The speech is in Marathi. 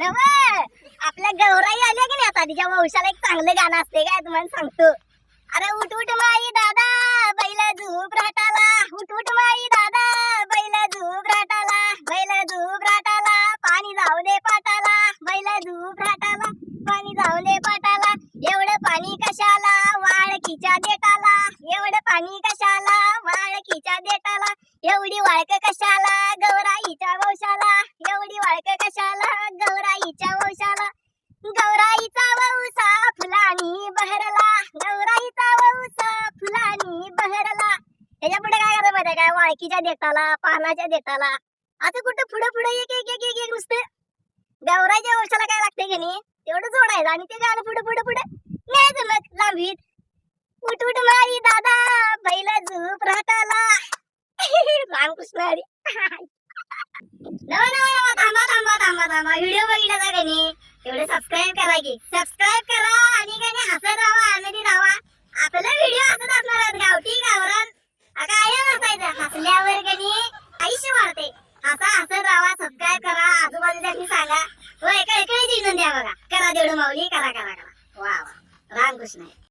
नव आपल्या गौराई आल्या की नाही आता? तिच्या वंशाला एक चांगलं गाणं असते काय तुम्हाला सांगतो. अरे उठ उठ माई दादा बैल झूप राटाला. उठ उठ माई दादा बैल झूप राटाला. बैल झूप राटाला पाणी जाऊ दे पाटाला. बैल झूप राटाला पाणी जाऊ दे पाटाला. एवढं पाणी कशाला? वाळकीच्या देटाला. एवढं पाणी कशाला? वाळकीच्या देटाला. एवढी वाळक कशाला? गौराईच्या त्याच्या पुढे काय करायचं माहिती काय वाळकीच्या देताला पानाच्या देताला. आता कुठं पुढे पुढे एक एक एक एक एक नुसतं गवराच्या वर्षाला काय लागते की नाही? तेवढं जोडायचं आणि ते गाणं पुढे पुढे पुढे न्यायचं मग लांबीत. उठ उठ मारी दादा बैला झोप राहताला. रामकृष्ण हरी. नवा नवा थांबा थांबा थांबा थांबा. व्हिडिओ बघितला का नाही? एवढे सबस्क्राईब करा की. सबस्क्राईब करा आणि काय नाही हसत राहा आपला व्हिडिओ हसत असणार आहेत गावठी गावरान काय हसायचं हसल्यावर का नाही आयुष्य वाढते हसा हसत राहा सबस्क्राईब करा आजूबाजूच्या सांगा होय काय काय जिंकून द्या बघा. करा तेवढं माऊली करा करा करा. वा वा रामकृष्ण